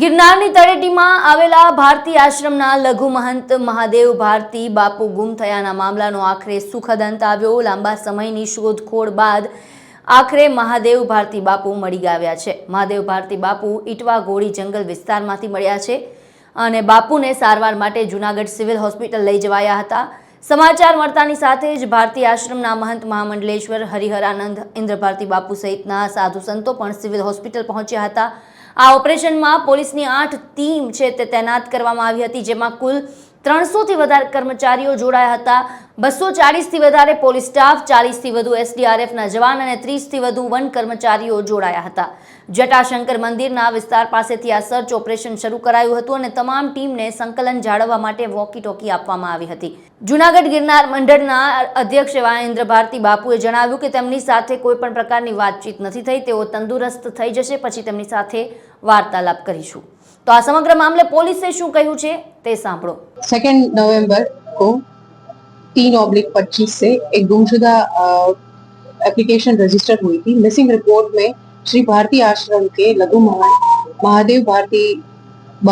ગિરનારની તળેટીમાં આવેલા ભારતી આશ્રમના લઘુ મહંત મહાદેવ ભારતી બાપુ ગુમ થયાના મામલાનો આખરે સુખદ અંત આવ્યો લાંબા સમયની શોધખોળ બાદ આખરે મહાદેવ ભારતી બાપુ મળી આવ્યા છે મહાદેવ ભારતી બાપુ ઇટવા ગોળી જંગલ વિસ્તારમાંથી મળ્યા છે અને બાપુને સારવાર માટે જૂનાગઢ સિવિલ હોસ્પિટલ લઈ જવાયા હતા સમાચાર મળતાની સાથે જ ભારતીય આશ્રમના મહંત મહામંડલેશ્વર હરિહરાનંદ ઇન્દ્રભારતી બાપુ સહિતના સાધુ સંતો પણ સિવિલ હોસ્પિટલ પહોંચ્યા હતા આ ઓપરેશનમાં પોલીસની આઠ ટીમ છે તે તૈનાત કરવામાં આવી હતી જેમાં કુલ ત્રણસોથી વધારે કર્મચારીઓ જોડાયા હતા બસો ચાળીસથી વધારે પોલીસ સ્ટાફ ચાલીસથી વધુ એસડીઆરએફના જવાન અને ત્રીસથી વધુ વન કર્મચારીઓ જોડાયા હતા જટાશંકર મંદિરના વિસ્તાર પાસેથી આ સર્ચ ઓપરેશન શરૂ કરાયું હતું અને તમામ ટીમને સંકલન જાળવવા માટે વોકી ટોકી આપવામાં આવી હતી જુનાગઢ ગિરનાર મંડળના અધ્યક્ષ વાયેન્દ્ર ભારતી બાપુએ જણાવ્યું કે તેમની સાથે કોઈપણ પ્રકારની વાતચીત નથી થઈ તેઓ તંદુરસ્ત થઈ જશે પછી તેમની સાથે વાર્તાલાપ કરીશું तो આ સમગ્ર મામલે પોલીસ એ શું કહ્યું છે તે સાંભળો 2 નવેમ્બર કો 3:25 સે એક ગુંચડા એપ્લિકેશન રજીસ્ટર થઈ હતી મિસિંગ રિપોર્ટ મે શ્રી ભારતી આશ્રમ કે લઘુમવાય મહાદેવ ભારતી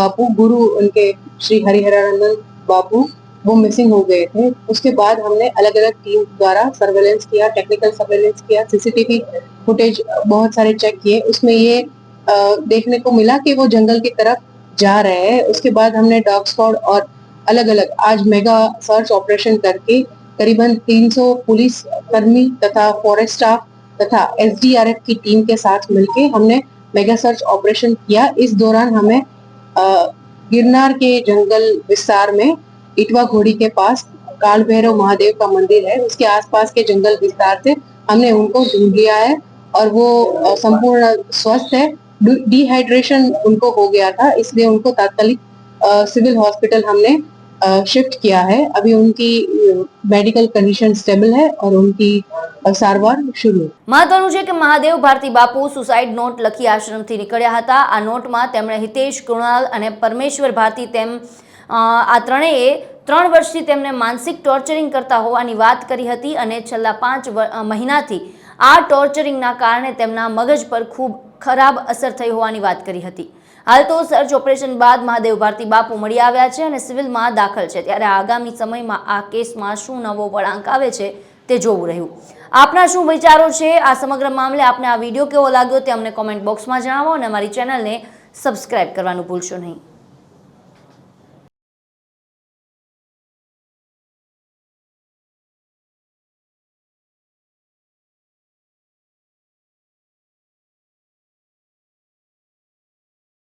બાપુ ગુરુ انકે શ્રી હરિ હર આનંદ બાપુ બુ મિસિંગ હો ગયે થે ઉસકે બાદ હમણે અલગ અલગ ટીમ દ્વારા સર્વેલન્સ કિયા ટેકનિકલ સર્વેલન્સ કિયા સીસીટીવી ફૂટેજ બહોત سارے ચેક કીયે ઉસમે ય देखने को मिला कि वो जंगल की तरफ जा रहे है उसके बाद हमने डॉग स्कॉड और अलग अलग आज मेगा सर्च ऑपरेशन करके करीबन 300 पुलिस कर्मी तथा फॉरेस्ट स्टाफ तथा एसडीआरएफ की टीम के साथ मिलकर हमने मेगा सर्च ऑपरेशन किया इस दौरान हमें गिरनार के जंगल विस्तार में इटवा घोड़ी के पास काल भैरव महादेव का मंदिर है उसके आसपास के जंगल विस्तार से हमने उनको ढूंढ लिया है और वो संपूर्ण स्वस्थ है डिहाइड्रेशन उनको हो गया था इसलिए उनको तात्कालिक सिविल हॉस्पिटल हमने शिफ्ट किया है अभी उनकी मेडिकल कंडीशन स्टेबल है और ઉનકી સારવાર શરૂ મહત્વનું છે કે મહાદેવ ભારતી બાપુ સુસાઇડ નોટ લખી આશ્રમથી નીકળ્યા હતા આ નોટમાં તેમણે હિતેશ કૃણાલ અને પરમેશ્વર ભારતી તેમ આ ત્રણેય ત્રણ વર્ષથી તેમને માનસિક ટોર્ચરિંગ કરતા હોવાની વાત કરી હતી અને છેલ્લા પાંચ મહિનાથી આ ટોર્ચરિંગના કારણે તેમના મગજ પર ખૂબ ખરાબ અસર થઈ હોવાની વાત કરી હતી હાલ તો સર્ચ ઓપરેશન બાદ મહાદેવ ભારતી બાપુ મળી આવ્યા છે અને સિવિલમાં દાખલ છે ત્યારે આગામી સમયમાં આ કેસમાં શું નવો વળાંક આવે છે તે જોવું રહ્યું આપના શું વિચારો છે આ સમગ્ર મામલે આપને આ વિડીયો કેવો લાગ્યો તે અમને કોમેન્ટ બોક્સમાં જણાવો અને અમારી ચેનલને સબસ્ક્રાઇબ કરવાનું ભૂલશો નહીં